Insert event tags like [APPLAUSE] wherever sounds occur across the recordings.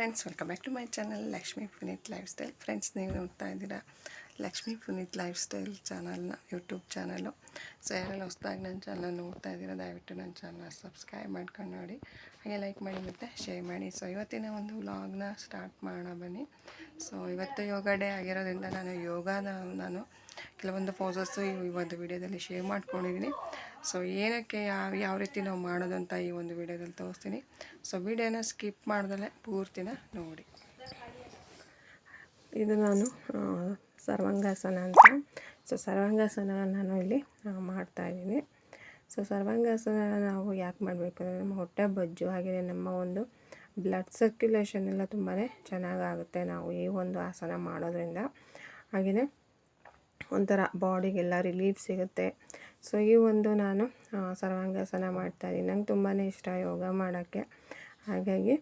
Friends welcome back to my channel Lakshmi Puneeth life style friends ನೀವು ನೋಡ್ತಾ ಇದ್ದೀರಾ Lakshmi Puneeth life style ಚಾನಲ್ನ YouTube channel so ಯಾರೆಲ್ಲ ಹೊಸ್ದಾಗಿ ನನ್ನ ಚಾನಲ್ ನೋಡ್ತಾ ಇದ್ದೀರಾ, ದಯವಿಟ್ಟು ನನ್ನ ಚಾನಲ್ ಸಬ್ಸ್ಕ್ರೈಬ್ ಮಾಡ್ಕೊಂಡು ನೋಡಿ. ಹಾಗೆ ಲೈಕ್ ಮಾಡಿ ಮತ್ತು ಶೇರ್ ಮಾಡಿ. ಸೊ ಇವತ್ತಿನ ಒಂದು ವ್ಲಾಗ್ನ ಸ್ಟಾರ್ಟ್ ಮಾಡೋಣ ಬನ್ನಿ. ಸೊ ಇವತ್ತು ಯೋಗ ಡೇ ಆಗಿರೋದ್ರಿಂದ ನಾನು ಯೋಗನ ನಾನು ಕೆಲವೊಂದು ಪೋಸಸ್ಸು ಈ ಒಂದು ವಿಡಿಯೋದಲ್ಲಿ ಶೇರ್ ಮಾಡ್ಕೊಂಡಿದ್ದೀನಿ. ಸೊ ಏನಕ್ಕೆ ಯಾವ ಯಾವ ರೀತಿ ನಾವು ಮಾಡೋದಂತ ಈ ಒಂದು ವಿಡಿಯೋದಲ್ಲಿ ತೋರಿಸ್ತೀನಿ. ಸೊ ವಿಡಿಯೋನ ಸ್ಕಿಪ್ ಮಾಡ್ದಲೇ ಪೂರ್ತಿನ ನೋಡಿ. ಇದು ನಾನು ಸರ್ವಾಂಗಾಸನ ಅಂತ. ಸೊ ಸರ್ವಾಂಗಾಸನ ನಾನು ಇಲ್ಲಿ ಮಾಡ್ತಾಯಿದ್ದೀನಿ ಸೊ ಸರ್ವಾಂಗಾಸನ ನಾವು ಯಾಕೆ ಮಾಡಬೇಕು ಅಂದರೆ ನಮ್ಮ ಹೊಟ್ಟೆ ಬೊಜ್ಜು ಹಾಗೆಯೇ ನಮ್ಮ ಒಂದು ಬ್ಲಡ್ ಸರ್ಕ್ಯುಲೇಷನ್ ಎಲ್ಲ ತುಂಬಾ ಚೆನ್ನಾಗಾಗುತ್ತೆ ನಾವು ಈ ಒಂದು ಆಸನ ಮಾಡೋದ್ರಿಂದ. ಹಾಗೆಯೇ ಒಂಥರ ಬಾಡಿಗೆಲ್ಲ ರಿಲೀಫ್ ಸಿಗುತ್ತೆ. ಸೊ, ಈ ಒಂದು ನಾನು ಸರ್ವಾಂಗಾಸನ ಮಾಡ್ತಾಯಿದ್ದೀನಿ ನಂಗೆ ತುಂಬಾ ಇಷ್ಟ ಯೋಗ ಮಾಡೋಕ್ಕೆ. ಹಾಗಾಗಿ,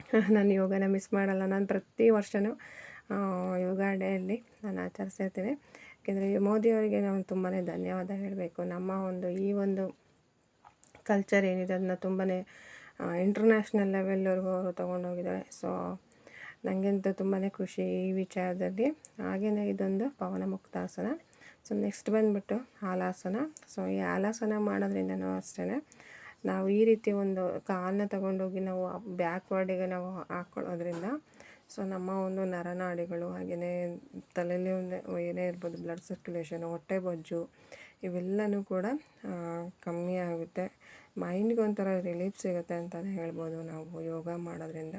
[LAUGHS] ನಾನು ಯೋಗನ ಮಿಸ್ ಮಾಡಲ್ಲ. ನಾನು ಪ್ರತಿ ವರ್ಷವೂ ಯೋಗ ಡೇಯಲ್ಲಿ ನಾನು ಆಚರಿಸಿರ್ತೀನಿ. ಯಾಕೆಂದರೆ, ಮೋದಿಯವರಿಗೆ ನಾನು ತುಂಬಾ ಧನ್ಯವಾದ ಹೇಳಬೇಕು. ನಮ್ಮ ಒಂದು, ಈ ಒಂದು ಕಲ್ಚರ್ ಏನಿದೆ, ಅದನ್ನ ತುಂಬಾ ಇಂಟರ್ನ್ಯಾಷನಲ್ ಲೆವೆಲ್ವರೆಗೂ ಅವರು ತೊಗೊಂಡೋಗಿದ್ದಾರೆ. ಸೊ ನನಗಂತೂ ತುಂಬಾ ಖುಷಿ ಈ ವಿಚಾರದಲ್ಲಿ. ಹಾಗೆಯೇ ಇದೊಂದು ಪವನ ಮುಕ್ತಾಸನ. ಸೊ ನೆಕ್ಸ್ಟ್ ಬಂದುಬಿಟ್ಟು ಹಾಲಾಸನ ಸೊ ಈ ಹಾಲಾಸನ ಮಾಡೋದ್ರಿಂದನೂ ಅಷ್ಟೇ ನಾವು ಈ ರೀತಿ ಒಂದು ಕಾಲನ್ನ ತಗೊಂಡೋಗಿ ನಾವು ಬ್ಯಾಕ್ವರ್ಡಿಗೆ ನಾವು ಹಾಕ್ಕೊಳ್ಳೋದ್ರಿಂದ ಸೊ, ನಮ್ಮ ಒಂದು ನರನಾಡಿಗಳು ಹಾಗೆಯೇ ತಲೆಯಲ್ಲಿ ಒಂದು ಏನೇ ಇರ್ಬೋದು ಬ್ಲಡ್ ಸರ್ಕ್ಯುಲೇಷನ್ ಹೊಟ್ಟೆ ಬೊಜ್ಜು, ಇವೆಲ್ಲನೂ ಕೂಡ ಕಮ್ಮಿ ಆಗುತ್ತೆ. ಮೈಂಡ್ಗೆ ಒಂಥರ ರಿಲೀಫ್ ಸಿಗುತ್ತೆ ಅಂತಲೇ ಹೇಳ್ಬೋದು ನಾವು ಯೋಗ ಮಾಡೋದ್ರಿಂದ.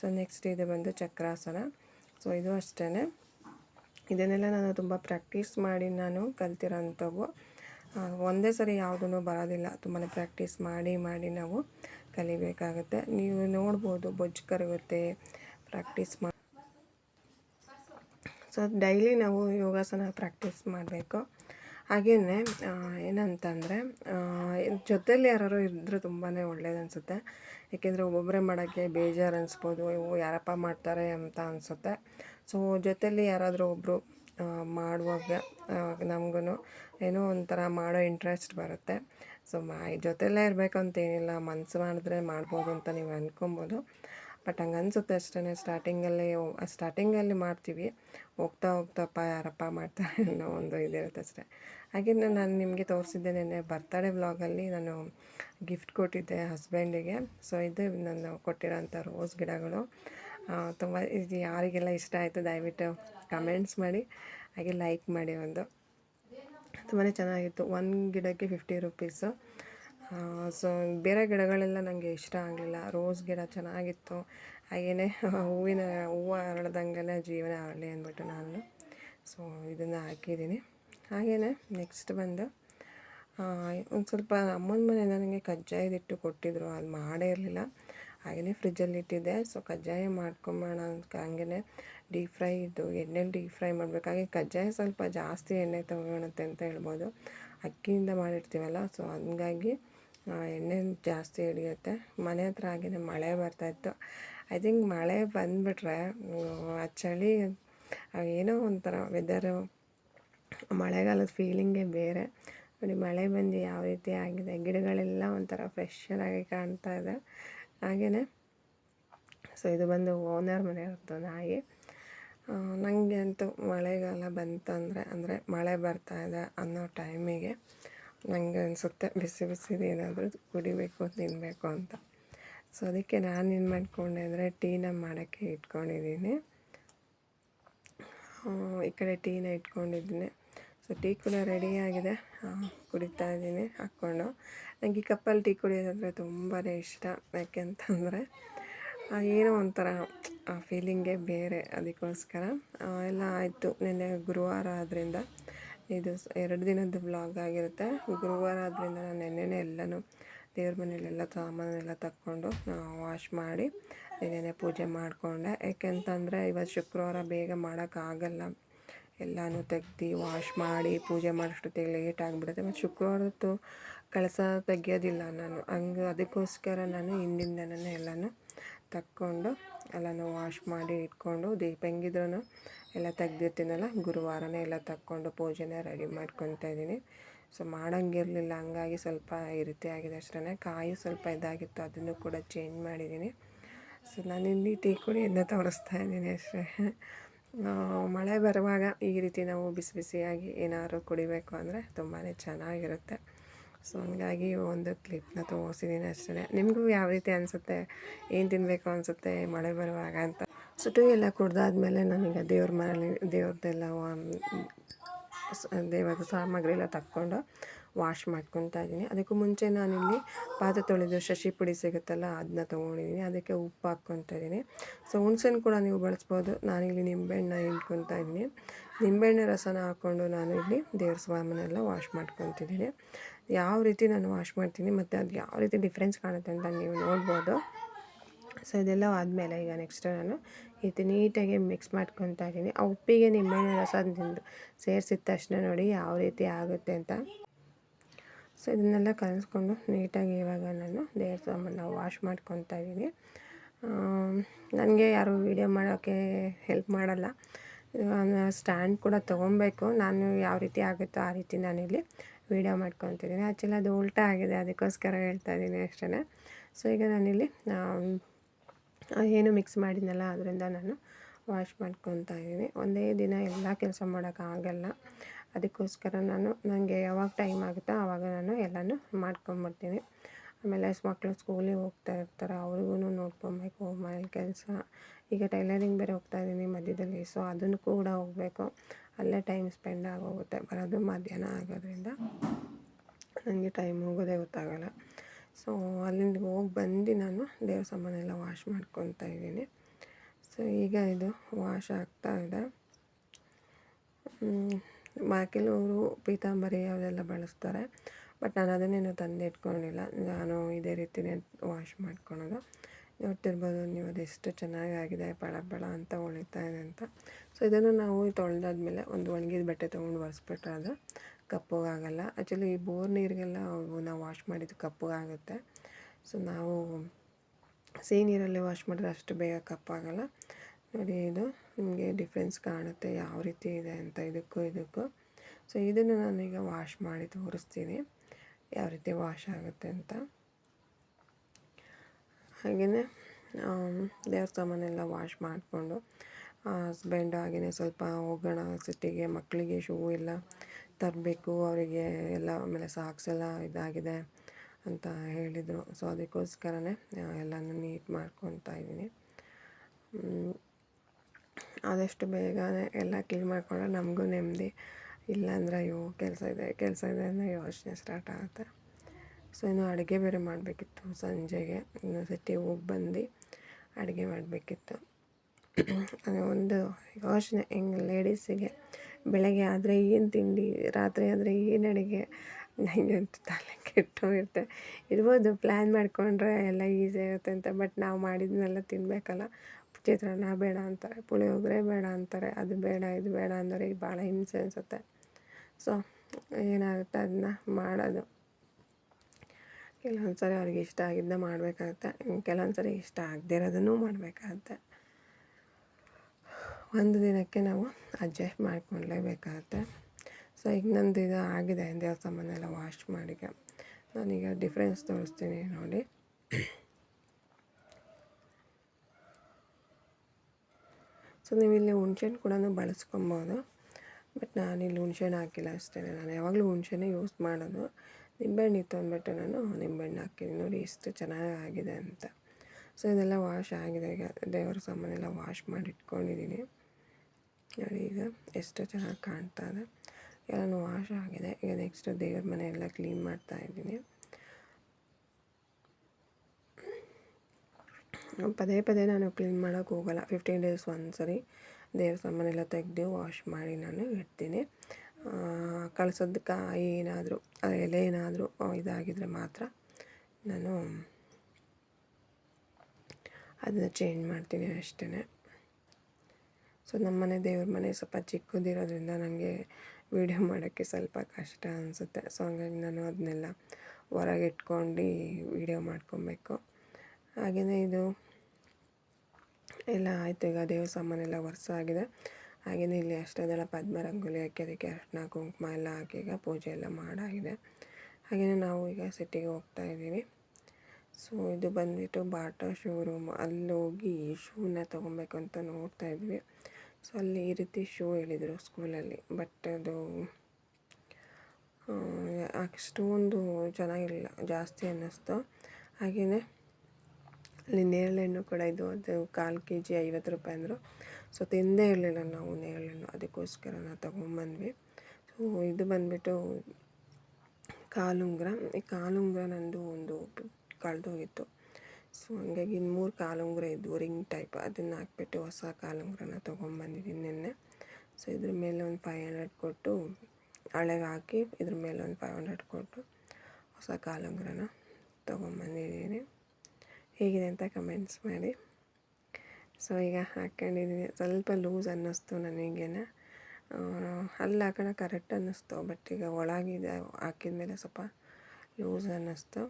ಸೊ ನೆಕ್ಸ್ಟ್ ಇದು ಬಂದು ಚಕ್ರಾಸನ. ಸೊ ಇದು ಅಷ್ಟೇ ಇದನ್ನೆಲ್ಲ ನಾನು ತುಂಬ ಪ್ರಾಕ್ಟೀಸ್ ಮಾಡಿ ನಾನು ಕಲ್ತಿರೋಂಥವು. ಒಂದೇ ಸರಿ ಯಾವುದೂ ಬರೋದಿಲ್ಲ. ತುಂಬಾ ಪ್ರಾಕ್ಟೀಸ್ ಮಾಡಿ ಮಾಡಿ ನಾವು ಕಲಿಬೇಕಾಗುತ್ತೆ. ನೀವು ನೋಡ್ಬೋದು, ಬೊಜ್ಜು ಕರಗುತ್ತೆ ಪ್ರಾಕ್ಟೀಸ್ ಮಾಡಿ ಸೊ ಡೈಲಿ ನಾವು ಯೋಗಾಸನ ಪ್ರಾಕ್ಟೀಸ್ ಮಾಡಬೇಕು. ಹಾಗೆಯೇ ಏನಂತಂದರೆ ಜೊತೆಲಿ ಯಾರು ಇದ್ದರೆ ತುಂಬಾ ಒಳ್ಳೇದು ಅನಿಸುತ್ತೆ. ಏಕೆಂದರೆ ಒಬ್ಬೊಬ್ಬರೇ ಮಾಡೋಕ್ಕೆ ಬೇಜಾರು ಅನಿಸ್ಬೋದು ಇವು ಯಾರಪ್ಪ ಮಾಡ್ತಾರೆ ಅಂತ ಅನಿಸುತ್ತೆ. ಸೊ ಜೊತೆಯಲ್ಲಿ ಯಾರಾದರೂ ಒಬ್ಬರು ಮಾಡುವಾಗ ನಮಗೂ ಏನೋ ಒಂಥರ ಮಾಡೋ ಇಂಟ್ರೆಸ್ಟ್ ಬರುತ್ತೆ. ಸೊ ಮಾ ಇರಬೇಕು ಇರಬೇಕಂತೇನಿಲ್ಲ ಮನಸ್ಸು ಮಾಡಿದ್ರೆ ಮಾಡ್ಬೋದು ಅಂತ ನೀವು ಅಂದ್ಕೊಬೋದು ಬಟ್ ಹಂಗೆ ಅನಿಸುತ್ತೆ ಅಷ್ಟೇ ಸ್ಟಾರ್ಟಿಂಗಲ್ಲಿ ಸ್ಟಾರ್ಟಿಂಗಲ್ಲಿ ಮಾಡ್ತೀವಿ. ಹೋಗ್ತಾ ಹೋಗ್ತಪ್ಪ ಯಾರಪ್ಪ ಮಾಡ್ತಾರೆ [LAUGHS] ಅನ್ನೋ ಒಂದು ಇದಿರುತ್ತೆ ಅಷ್ಟೇ. ಹಾಗೆ ನಾನು ನಿಮಗೆ ತೋರಿಸಿದ್ದೆ ನೆನ್ನೆ ಬರ್ತಡೇ ವ್ಲಾಗಲ್ಲಿ ನಾನು ಗಿಫ್ಟ್ ಕೊಟ್ಟಿದ್ದೆ ಹಸ್ಬೆಂಡಿಗೆ ಸೊ ಇದು ನಾನು ಕೊಟ್ಟಿರೋಂಥ ರೋಸ್ ಗಿಡಗಳು. ತುಂಬ ಇದು ಯಾರಿಗೆಲ್ಲ ಇಷ್ಟ ಆಯಿತು ದಯವಿಟ್ಟು ಕಮೆಂಟ್ಸ್ ಮಾಡಿ, ಹಾಗೆ ಲೈಕ್ ಮಾಡಿ ಒಂದು. ತುಂಬಾ ಚೆನ್ನಾಗಿತ್ತು. ಒಂದು ಗಿಡಕ್ಕೆ ಫಿಫ್ಟಿ ರುಪೀಸು ಸೊ ಬೇರೆ ಗಿಡಗಳೆಲ್ಲ ನನಗೆ ಇಷ್ಟ ಆಗಲಿಲ್ಲ. ರೋಸ್ ಗಿಡ ಚೆನ್ನಾಗಿತ್ತು. ಹಾಗೆಯೇ ಹೂವಿನ, ಹೂವು ಅರಳ್ದಂಗೆ ಜೀವನ ಆಗಲಿ ಅಂದ್ಬಿಟ್ಟು ನಾನು. ಸೊ ಇದನ್ನು ಹಾಕಿದ್ದೀನಿ. ಹಾಗೆಯೇ ನೆಕ್ಸ್ಟ್ ಬಂದು ಒಂದು ಸ್ವಲ್ಪ ಅಮ್ಮನ ಮನೆ ನನಗೆ ಕಜ್ಜಾಯದಿಟ್ಟು ಕೊಟ್ಟಿದ್ರು. ಅದು ಮಾಡೇ ಇರಲಿಲ್ಲ. ಹಾಗೆಯೇ ಫ್ರಿಜ್ಜಲ್ಲಿ ಇಟ್ಟಿದ್ದೆ. ಸೊ ಕಜ್ಜಾಯ ಮಾಡ್ಕೊಂಬೋಣ ಅಂತ ಹಂಗೆ ಡೀಪ್ ಫ್ರೈ ಇದ್ದು, ಎಣ್ಣೆಲಿ ಡೀಪ್ ಫ್ರೈ ಮಾಡಬೇಕಾಗಿ ಕಜ್ಜಾಯ ಸ್ವಲ್ಪ ಜಾಸ್ತಿ ಎಣ್ಣೆ ತೊಗೊಳತ್ತೆ ಅಂತ ಹೇಳ್ಬೋದು. ಅಕ್ಕಿಯಿಂದ ಮಾಡಿರ್ತೀವಲ್ಲ, ಸೊ ಹಂಗಾಗಿ ಎಣ್ಣೆ ಜಾಸ್ತಿ ಹಿಡಿಯುತ್ತೆ. ಮನೆ ಹತ್ರ ಹಾಗೆಯೇ ಮಳೆ ಬರ್ತಾಯಿತ್ತು ಐ ಥಿಂಕ್ ಮಳೆ ಬಂದುಬಿಟ್ರೆ ಆ ಚಳಿ ಏನೋ ಒಂಥರ ವೆದರು ಮಳೆಗಾಲದ ಫೀಲಿಂಗೇ ಬೇರೆ. ನೋಡಿ, ಮಳೆ ಬಂದು ಯಾವ ರೀತಿ ಆಗಿದೆ, ಗಿಡಗಳೆಲ್ಲ ಒಂಥರ ಫ್ರೆಶರಾಗಿ ಕಾಣ್ತಾ ಇದೆ. ಹಾಗೆಯೇ ಸೊ ಇದು ಬಂದು ಓನರ್ ಮನೆಯವ್ರದ್ದು ನಾಯಿ ನನಗೆ ಅಂತೂ ಮಳೆಗಾಲ ಬಂತಂದರೆ, ಅಂದರೆ ಮಳೆ ಬರ್ತಾ ಇದೆ ಅನ್ನೋ ಟೈಮಿಗೆ ನನಗೆ ಅನಿಸುತ್ತೆ ಬಿಸಿ ಬಿಸಿದು ಏನಾದರೂ ಕುಡಿಬೇಕು ತಿನ್ನಬೇಕು ಅಂತ. ಸೊ ಅದಕ್ಕೆ ನಾನು ಏನು ಮಾಡಿಕೊಂಡೆ ಅಂದರೆ ಟೀನ ಮಾಡೋಕ್ಕೆ ಇಟ್ಕೊಂಡಿದ್ದೀನಿ. ಈ ಕಡೆ ಟೀನ ಇಟ್ಕೊಂಡಿದ್ದೀನಿ. ಸೊ ಟೀ ಕೂಡ ರೆಡಿಯಾಗಿದೆ ಕುಡಿತಾ ಇದ್ದೀನಿ, ಹಾಕ್ಕೊಂಡು. ನನಗೆ ಈ ಕಪ್ಪಲ್ಲಿ ಟೀ ಕುಡಿಯೋದಂದರೆ ತುಂಬಾ ಇಷ್ಟ. ಯಾಕೆಂತಂದರೆ ಏನೋ ಒಂಥರ, ಆ ಫೀಲಿಂಗೇ ಬೇರೆ ಅದಕ್ಕೋಸ್ಕರ. ಎಲ್ಲ ಆಯಿತು. ನಿನ್ನೆ ಗುರುವಾರ ಆದ್ದರಿಂದ ಇದು ಎರಡು ದಿನದ ವ್ಲಾಗ್ ಆಗಿರುತ್ತೆ. ಗುರುವಾರ ಆದ್ದರಿಂದ ನಾನು ನೆನ್ನೆನೇ ಎಲ್ಲನೂ ದೇವ್ರ ಮನೇಲೆಲ್ಲ ಸಾಮಾನೆಲ್ಲ ತಕ್ಕೊಂಡು ವಾಶ್ ಮಾಡಿ ನೆನ್ನೆನೇ ಪೂಜೆ ಮಾಡಿಕೊಂಡೆ. ಯಾಕೆಂತಂದರೆ ಇವತ್ತು ಶುಕ್ರವಾರ ಬೇಗ ಮಾಡೋಕ್ಕಾಗಲ್ಲ. ಎಲ್ಲನೂ ತೆಗ್ದು ವಾಶ್ ಮಾಡಿ ಪೂಜೆ ಮಾಡೋಷ್ಟೊತ್ತಿಗೆ ಲೇಟ್ ಆಗಿಬಿಡುತ್ತೆ. ಮತ್ತು ಶುಕ್ರವಾರದ್ದು ಕಳಸ ತೆಗಿಯೋದಿಲ್ಲ ನಾನು. ಹಂಗೆ ಅದಕ್ಕೋಸ್ಕರ ನಾನು ಹಿಂದಿನ ದಿನನೇ ಎಲ್ಲನೂ ತಕ್ಕೊಂಡು ಎಲ್ಲನೂ ವಾಶ್ ಮಾಡಿ ಇಟ್ಕೊಂಡು ದೀಪ ಹೆಂಗಿದ್ರೂ ಎಲ್ಲ ತೆಗ್ದಿರ್ತೀನಲ್ಲ ಗುರುವಾರನೇ ಎಲ್ಲ ತಕ್ಕೊಂಡು ಪೂಜೆನ ರೆಡಿ ಮಾಡ್ಕೊತಾ ಇದ್ದೀನಿ. ಸೊ ಮಾಡೋಂಗಿರಲಿಲ್ಲ, ಹಂಗಾಗಿ ಸ್ವಲ್ಪ ಈ ರೀತಿ ಆಗಿದೆ ಅಷ್ಟೇ ಕಾಯಿ ಸ್ವಲ್ಪ ಇದಾಗಿತ್ತು, ಅದನ್ನು ಕೂಡ ಚೇಂಜ್ ಮಾಡಿದ್ದೀನಿ. ಸೊ ಇಲ್ಲಿ ಟೀ ಕುಡಿಯಿಂದ ತೋರಿಸ್ತಾ ಇದ್ದೀನಿ ಅಷ್ಟೇ. ಮಳೆ ಬರುವಾಗ ಈ ರೀತಿ ನಾವು ಬಿಸಿ ಬಿಸಿಯಾಗಿ ಏನಾದ್ರು ಕುಡಿಬೇಕು ಅಂದರೆ ತುಂಬಾ ಚೆನ್ನಾಗಿರುತ್ತೆ. ಸೊ ಹಂಗಾಗಿ ಒಂದು ಕ್ಲಿಪ್ನ ತೋರಿಸಿದ್ದೀನಿ ಅಷ್ಟೇ ನಿಮಗೂ ಯಾವ ರೀತಿ ಅನಿಸುತ್ತೆ? ಏನು ತಿನ್ನಬೇಕು ಅನಿಸುತ್ತೆ? ಮಳೆ ಬರುವಾಗ ಅಂತ. ಸೊ ಟೂ ಎಲ್ಲ ಕುಡ್ದಾದ್ಮೇಲೆ ನಾನೀಗ ದೇವ್ರ ಮನೇಲಿ ದೇವ್ರದ್ದೆಲ್ಲ ದೇವರ ಸಾಮಗ್ರಿ ಎಲ್ಲ ತಕ್ಕೊಂಡು ವಾಶ್ ಮಾಡ್ಕೊತಾ ಇದ್ದೀನಿ. ಅದಕ್ಕೂ ಮುಂಚೆ ನಾನಿಲ್ಲಿ ಪಾತ್ರೆ ತೊಳೆದು ಶಶಿ ಪುಡಿ ಸಿಗುತ್ತಲ್ಲ ಅದನ್ನ ತೊಗೊಂಡಿದ್ದೀನಿ. ಅದಕ್ಕೆ ಉಪ್ಪು ಹಾಕ್ಕೊತಾ ಇದ್ದೀನಿ. ಸೊ ಹುಣ್ಸೆಹಣ್ಣು ಕೂಡ ನೀವು ಬಳಸ್ಬೋದು. ನಾನಿಲ್ಲಿ ನಿಂಬೆಹಣ್ಣ ಹಿಂಡ್ಕೊತಾ ಇದ್ದೀನಿ. ನಿಂಬೆಹಣ್ಣೆ ರಸನ ಹಾಕ್ಕೊಂಡು ನಾನು ಇಲ್ಲಿ ದೇವ್ರ ಸ್ವಾಮಿನೆಲ್ಲ ವಾಶ್ ಮಾಡ್ಕೊತಿದ್ದೀನಿ ಯಾವ ರೀತಿ ನಾನು ವಾಶ್ ಮಾಡ್ತೀನಿ, ಮತ್ತು ಅದು ಯಾವ ರೀತಿ ಡಿಫ್ರೆನ್ಸ್ ಕಾಣುತ್ತೆ ಅಂತ ನೀವು ನೋಡ್ಬೋದು. ಸೊ ಇದೆಲ್ಲ ಆದಮೇಲೆ ಈಗ ನೆಕ್ಸ್ಟ್ ನಾನು ಇದು ನೀಟಾಗಿ ಮಿಕ್ಸ್ ಮಾಡ್ಕೊತಾ ಇದ್ದೀನಿ. ಆ ಉಪ್ಪಿಗೆ ನಿಂಬೆಹಣ್ಣು ರಸ ಸೇರಿಸಿದ ತಕ್ಷಣ ನೋಡಿ ಯಾವ ರೀತಿ ಆಗುತ್ತೆ ಅಂತ. ಸೊ, ಇದನ್ನೆಲ್ಲ ಕಲಿಸ್ಕೊಂಡು ನೀಟಾಗಿ ಇವಾಗ ನಾನು ದೇವ್ರ ಸಾಮಾನು ವಾಶ್ ಮಾಡ್ಕೊತಾ ಇದ್ದೀನಿ. ನನಗೆ ಯಾರು ವೀಡಿಯೋ ಮಾಡೋಕ್ಕೆ ಹೆಲ್ಪ್ ಮಾಡಲ್ಲ. ಸ್ಟ್ಯಾಂಡ್ ಕೂಡ ತೊಗೊಬೇಕು ನಾನು ಯಾವ ರೀತಿ ಆಗುತ್ತೋ ಆ ರೀತಿ ನಾನಿಲ್ಲಿ ವೀಡಿಯೋ ಮಾಡ್ಕೊತಿದ್ದೀನಿ ಆ್ಯಕ್ಚುಲಿ ಅದು ಉಲ್ಟಾ ಆಗಿದೆ, ಅದಕ್ಕೋಸ್ಕರ ಹೇಳ್ತಾ ಇದ್ದೀನಿ ಅಷ್ಟೇ ಸೊ, ಈಗ ನಾನಿಲ್ಲಿ ಏನು ಮಿಕ್ಸ್ ಮಾಡಿದ್ನಲ್ಲ, ಅದರಿಂದ ನಾನು ವಾಶ್ ಮಾಡ್ಕೊತಾ ಇದ್ದೀನಿ. ಒಂದೇ ದಿನ ಎಲ್ಲ ಕೆಲಸ ಮಾಡೋಕ್ಕಾಗಲ್ಲ. ಅದಕ್ಕೋಸ್ಕರ ನಾನು ನನಗೆ ಯಾವಾಗ ಟೈಮ್ ಆಗುತ್ತೋ ಆವಾಗ ನಾನು ಎಲ್ಲನೂ ಮಾಡ್ಕೊಂಬರ್ತೀನಿ ಆಮೇಲೆ ಮಕ್ಕಳು ಸ್ಕೂಲಿಗೆ ಹೋಗ್ತಾ ಇರ್ತಾರೆ ಅವ್ರಿಗೂ ನೋಡ್ಕೊಬೇಕು, ಮನೇಲಿ ಕೆಲಸ. ಈಗ ಟೈಲರಿಂಗ್ ಬೇರೆ ಹೋಗ್ತಾ ಇದ್ದೀನಿ ಮಧ್ಯದಲ್ಲಿ ಸೊ ಅದನ್ನು ಕೂಡ ಹೋಗಬೇಕು. ಅಲ್ಲೇ ಟೈಮ್ ಸ್ಪೆಂಡ್ ಆಗೋಗುತ್ತೆ, ಬರೋದು ಮಧ್ಯಾಹ್ನ ಆಗೋದ್ರಿಂದ. ನನಗೆ ಟೈಮ್ ಹೋಗೋದೇ ಗೊತ್ತಾಗಲ್ಲ. ಸೊ ಅಲ್ಲಿಂದ ಹೋಗಿ ಬಂದು ನಾನು ದೇವ್ರ ಸಾಮಾನೆಲ್ಲ ವಾಶ್ ಮಾಡ್ಕೊತಾ ಇದ್ದೀನಿ. ಸೊ ಈಗ ಇದು ವಾಶ್ ಆಗ್ತಾ ಇದೆ. ಕೆಲವರು ಪೀತಾಂಬರಿ ಅವೆಲ್ಲ ಬಳಸ್ತಾರೆ. ಬಟ್ ನಾನು ಅದನ್ನೇನು ತಂದು ಇಟ್ಕೊಂಡಿಲ್ಲ ನಾನು ಇದೇ ರೀತಿನೇ ವಾಶ್ ಮಾಡ್ಕೊಳೋದು ನೋಡ್ತಿರ್ಬೋದು ನೀವು ಅದೆಷ್ಟು ಚೆನ್ನಾಗಿ ಆಗಿದೆ ಬಳ ಬಳ ಅಂತ ಹೊಳಿತಾ ಇದೆ ಅಂತ. ಸೊ ಇದನ್ನು ನಾವು ತೊಳೆದಾದ್ಮೇಲೆ ಒಂದು ಒಣಗಿದ ಬಟ್ಟೆ ತೊಗೊಂಡು ಒರೆಸ್ಬಿಟ್ರೆ ಅದು ಕಪ್ಪಗಾಗಲ್ಲ. ಆ್ಯಕ್ಚುಲಿ ಈ ಬೋರ್ ನೀರಿಗೆಲ್ಲ ನಾವು ವಾಶ್ ಮಾಡಿದ್ದು ಕಪ್ಪಗಾಗುತ್ತೆ. ಸೊ ನಾವು ಸಿಹಿ ನೀರಲ್ಲಿ ವಾಶ್ ಮಾಡಿದ್ರೆ ಅಷ್ಟು ಬೇಗ ಕಪ್ಪಾಗಲ್ಲ. ನೋಡಿ ಇದು. ನಿಮಗೆ ಡಿಫ್ರೆನ್ಸ್ ಕಾಣುತ್ತೆ, ಯಾವ ರೀತಿ ಇದೆ ಅಂತ ಇದಕ್ಕೂ ಇದಕ್ಕೂ. ಸೊ, ಇದನ್ನು ನಾನೀಗ ವಾಶ್ ಮಾಡಿ ತೋರಿಸ್ತೀನಿ, ಯಾವ ರೀತಿ ವಾಶ್ ಆಗುತ್ತೆ ಅಂತ. ಹಾಗೆಯೇ ದೇವ್ರ ಸಾಮಾನೆಲ್ಲ ವಾಶ್ ಮಾಡಿಕೊಂಡು ಹಸ್ಬೆಂಡ್ ಹಾಗೆಯೇ ಸ್ವಲ್ಪ ಹೋಗೋಣ, ಸಿಟಿಗೆ ಮಕ್ಕಳಿಗೆ ಶೂ ಎಲ್ಲ ತರಬೇಕು, ಅವರಿಗೆ ಎಲ್ಲ ಆಮೇಲೆ ಸಾಕ್ಸ್ ಎಲ್ಲ ಇದಾಗಿದೆ ಅಂತ ಹೇಳಿದರು. ಸೊ, ಅದಕ್ಕೋಸ್ಕರನೇ ಎಲ್ಲನೂ ನೀಟ್ ಮಾಡ್ಕೊತಾ ಇದ್ದೀನಿ. ಆದಷ್ಟು ಬೇಗನೆ ಎಲ್ಲ ಕ್ಲೀನ್ ಮಾಡಿಕೊಂಡ್ರೆ ನಮಗೂ ನೆಮ್ಮದಿ. ಇಲ್ಲಾಂದ್ರೆ ಅಯ್ಯೋ, ಕೆಲಸ ಇದೆ ಕೆಲಸ ಇದೆ ಅನ್ನೋ ಯೋಚನೆ ಸ್ಟಾರ್ಟ್ ಆಗುತ್ತೆ. ಸೊ ಇನ್ನು ಅಡುಗೆ ಬೇರೆ ಮಾಡಬೇಕಿತ್ತು ಸಂಜೆಗೆ. ಇನ್ನೊಂದು ಸತಿ ಹೋಗಿ ಬಂದು ಅಡುಗೆ ಮಾಡಬೇಕಿತ್ತು. ಒಂದು ಯೋಚನೆ, ಹೆಂಗೆ ಲೇಡೀಸಿಗೆ ಬೆಳಗ್ಗೆ ಆದರೆ ಏನು ತಿಂಡಿ, ರಾತ್ರಿ ಆದರೆ ಏನು ಅಡುಗೆ? ನನಗೆ ಅಂತೂ ತಲೆ ಕೆಟ್ಟೋಗಿರುತ್ತೆ. ಇರ್ಬೋದು ಪ್ಲ್ಯಾನ್ ಮಾಡಿಕೊಂಡ್ರೆ ಎಲ್ಲ ಈಸಿ ಆಗುತ್ತೆ ಅಂತ ಬಟ್ ನಾವು ಮಾಡಿದ್ದನ್ನೆಲ್ಲ ತಿನ್ನಬೇಕಲ್ಲ ಚಿತ್ರಾನ್ನ ಬೇಡ ಅಂತಾರೆ. ಪುಳಿಯೋಗರೆ ಬೇಡ ಅಂತಾರೆ. ಅದು ಬೇಡ, ಇದು ಬೇಡ ಈಗ ಭಾಳ ಹಿಂಸೆ ಅನಿಸುತ್ತೆ. ಸೊ ಏನಾಗುತ್ತೆ ಅದನ್ನ ಮಾಡೋದು. ಕೆಲವೊಂದು ಸರಿ ಅವ್ರಿಗೆ ಇಷ್ಟ ಆಗಿದ್ದ ಮಾಡಬೇಕಾಗುತ್ತೆ. ಕೆಲವೊಂದು ಸರಿ ಇಷ್ಟ ಆಗದೇ ಇರೋದನ್ನು ಮಾಡಬೇಕಾಗತ್ತೆ. ಒಂದು ದಿನಕ್ಕೆ ನಾವು ಅಡ್ಜಸ್ಟ್ ಮಾಡ್ಕೊಳ್ಲೇಬೇಕಾಗತ್ತೆ. ಸೊ ಈಗ ನಂದು ಇದು ಆಗಿದೆ ದೇವ್ರ ಸಾಮಾನೆಲ್ಲ ವಾಶ್ ಮಾಡಿಗ ನಾನೀಗ ಡಿಫ್ರೆನ್ಸ್ ತೋರಿಸ್ತೀನಿ ನೋಡಿ. ಸೊ ನೀವು ಇಲ್ಲಿ ಹುಣ್ಸೆಹಣ್ಣು ಕೂಡ ಬಳಸ್ಕೊಬೋದು. ಬಟ್ ನಾನಿಲ್ಲಿ ಹುಣ್ಸೆಹಣ್ಣು ಹಾಕಿಲ್ಲ ಅಷ್ಟೇ ನಾನು ಯಾವಾಗಲೂ ಹುಣ್ಸೆಹಣ್ಣೆ ಯೂಸ್ ಮಾಡೋದು. ನಿಂಬೆಹಣ್ಣು ಇತ್ತು ಅಂದ್ಬಿಟ್ಟು ನಾನು ನಿಂಬೆಹಣ್ಣು ಹಾಕಿದ್ದೀನಿ ನೋಡಿ ಇಷ್ಟು ಚೆನ್ನಾಗಿ ಆಗಿದೆ ಅಂತ. ಸೊ ಇದೆಲ್ಲ ವಾಶ್ ಆಗಿದೆ. ಈಗ ದೇವರ ಸಾಮಾನೆಲ್ಲ ವಾಶ್ ಮಾಡಿ ಇಟ್ಕೊಂಡಿದ್ದೀನಿ. ನೋಡಿ ಈಗ ಎಷ್ಟು ಚೆನ್ನಾಗಿ ಕಾಣ್ತಾ ಇದೆ. ಎಲ್ಲನೂ ವಾಶ್ ಆಗಿದೆ. ಈಗ ನೆಕ್ಸ್ಟ್ ದೇವ್ರ ಮನೆ ಎಲ್ಲ ಕ್ಲೀನ್ ಮಾಡ್ತಾ ಇದ್ದೀನಿ. ಪದೇ ಪದೇ ನಾನು ಕ್ಲೀನ್ ಮಾಡೋಕ್ಕೆ ಹೋಗಲ್ಲ. ಫಿಫ್ಟೀನ್ ಡೇಸ್ ಒಂದ್ಸರಿ ದೇವ್ರ ಸಾಮಾನೆಲ್ಲ ತೆಗೆದು ವಾಶ್ ಮಾಡಿ ನಾನು ಇಡ್ತೀನಿ. ಕಳ್ಸೋದು ಕಾಯಿ ಏನಾದರೂ ಎಲೆ ಏನಾದರೂ ಇದಾಗಿದ್ದರೆ ಮಾತ್ರ ನಾನು ಅದನ್ನ ಚೇಂಜ್ ಮಾಡ್ತೀನಿ ಅಷ್ಟೇ ಸೊ ನಮ್ಮ ಮನೆ ದೇವ್ರ ಮನೆ ಸ್ವಲ್ಪ ಚಿಕ್ಕದಿರೋದ್ರಿಂದ ನನಗೆ ವೀಡಿಯೋ ಮಾಡೋಕ್ಕೆ ಸ್ವಲ್ಪ ಕಷ್ಟ ಅನಿಸುತ್ತೆ. ಸೊ ಹಂಗಾಗಿ ನಾನು ಅದನ್ನೆಲ್ಲ ಹೊರಗೆ ಇಟ್ಕೊಂಡು ವೀಡಿಯೋ ಮಾಡ್ಕೊಬೇಕು. ಹಾಗೆಯೇ ಇದು ಎಲ್ಲ ಆಯಿತು. ಈಗ ದೇವ್ರ ಸಾಮಾನೆಲ್ಲ ವರ್ಷ ಆಗಿದೆ. ಹಾಗೆಯೇ ಇಲ್ಲಿ ಅಷ್ಟದೆಲ್ಲ ಪದ್ಮ ರಂಗೋಲಿ ಹಾಕಿ, ಅದಕ್ಕೆ ಅರ್ಶಿನ, ಕುಂಕುಮ ಎಲ್ಲ ಹಾಕಿ ಈಗ ಪೂಜೆ ಎಲ್ಲ ಮಾಡಾಗಿದೆ. ಹಾಗೆಯೇ ನಾವು ಈಗ ಸಿಟಿಗೆ ಹೋಗ್ತಾ ಇದ್ದೀವಿ. ಸೊ ಇದು ಬಂದುಬಿಟ್ಟು ಬಾಟಾ ಶೋರೂಮ್ ಅಲ್ಲಿ ಹೋಗಿ ಶೂನ ತೊಗೊಬೇಕು ಅಂತ ನೋಡ್ತಾ ಇದ್ವಿ ಸೊ ಅಲ್ಲಿ ಈ ರೀತಿ ಶೋ ಹೇಳಿದರು ಸ್ಕೂಲಲ್ಲಿ. ಬಟ್ ಅದು ಅಷ್ಟೊಂದು ಚೆನ್ನಾಗಿರಲಿಲ್ಲ, ಜಾಸ್ತಿ ಅನ್ನಿಸ್ತು. ಹಾಗೆಯೇ ಅಲ್ಲಿ ನೇರಳೆಹಣ್ಣು ಕೂಡ ಇದು, ಅದು ಕಾಲು ಕೆ ಜಿ ಐವತ್ತು ರೂಪಾಯಿ ಅಂದರು. ಸೊ ತಿಂದೇ ಇರಲಿಲ್ಲ ನಾವು ನೇರಳೆಹಣ್ಣು ಅದಕ್ಕೋಸ್ಕರ ನಾವು ತೊಗೊಂಬಂದ್ವಿ. ಸೊ ಇದು ಬಂದುಬಿಟ್ಟು ಕಾಲುಂಗುರ. ಈ ಕಾಲುಂಗುರ ನಂದು ಒಂದು ಕಳೆದೋಗಿತ್ತು. ಸೊ, ಹಂಗಾಗಿ ಇನ್ನು ಮೂರು ಕಾಲುಂಗುರ ಇದ್ವು, ರಿಂಗ್ ಟೈಪ್. ಅದನ್ನು ಹಾಕ್ಬಿಟ್ಟು ಹೊಸ ಕಾಲುಂಗುರನ ತೊಗೊಂಬಂದಿದ್ದೀನಿ ನಿನ್ನೆ. ಸೊ, ಇದ್ರ ಮೇಲೆ ಒಂದು ಫೈವ್ ಹಂಡ್ರೆಡ್ ಕೊಟ್ಟು ಹಳೆಗೆ ಹಾಕಿ ಇದ್ರ ಮೇಲೆ ಒಂದು ಫೈವ್ ಹಂಡ್ರೆಡ್ ಕೊಟ್ಟು ಹೊಸ ಕಾಲುಂಗುರನ ತೊಗೊಂಬಂದಿದ್ದೀನಿ ಹೇಗಿದೆ ಅಂತ ಕಮೆಂಟ್ಸ್ ಮಾಡಿ. ಸೊ, ಈಗ ಹಾಕ್ಕೊಂಡಿದ್ದೀನಿ ಸ್ವಲ್ಪ ಲೂಸ್ ಅನ್ನಿಸ್ತು ನನಗೇನೆ. ಅಲ್ಲಿ ಹಾಕೋಣ ಕರೆಕ್ಟ್ ಅನ್ನಿಸ್ತು ಬಟ್ ಈಗ ಒಳಗಿದೆ ಹಾಕಿದ ಮೇಲೆ ಸ್ವಲ್ಪ ಲೂಸ್ ಅನ್ನಿಸ್ತು.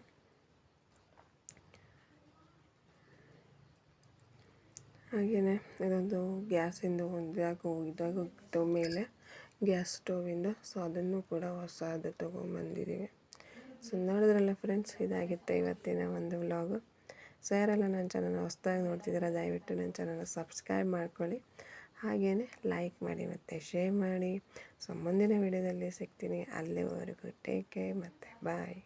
ಹಾಗೆಯೇ ಇದೊಂದು ಗ್ಯಾಸಿಂದು ಇದಾಗೋ ಇದಾಗೋಗಿತ್ತು ಮೇಲೆ ಗ್ಯಾಸ್ ಸ್ಟೋವಿಂದ. ಸೊ ಅದನ್ನು ಕೂಡ ಹೊಸದು ತೊಗೊಂಬಂದಿದ್ದೀವಿ. ಸೊ ನೋಡಿದ್ರಲ್ಲ ಫ್ರೆಂಡ್ಸ್ ಇದಾಗಿತ್ತು ಇವತ್ತಿನ ಒಂದು ವ್ಲಾಗು ಸೊ ಯಾರೆಲ್ಲ ನನ್ನ ಚಾನಲ್ ಹೊಸ್ದಾಗಿ ನೋಡ್ತಿದ್ದೀರ, ದಯವಿಟ್ಟು ನನ್ನ ಚಾನಲ್ನ ಸಬ್ಸ್ಕ್ರೈಬ್ ಮಾಡ್ಕೊಳ್ಳಿ. ಹಾಗೆಯೇ ಲೈಕ್ ಮಾಡಿ ಮತ್ತು ಶೇರ್ ಮಾಡಿ. ಸೊ ಮುಂದಿನ ವಿಡಿಯೋದಲ್ಲಿ ಸಿಗ್ತೀನಿ. ಅಲ್ಲಿವರೆಗೂ ಟೇಕ್ ಕೇರ್ ಮತ್ತು ಬಾಯ್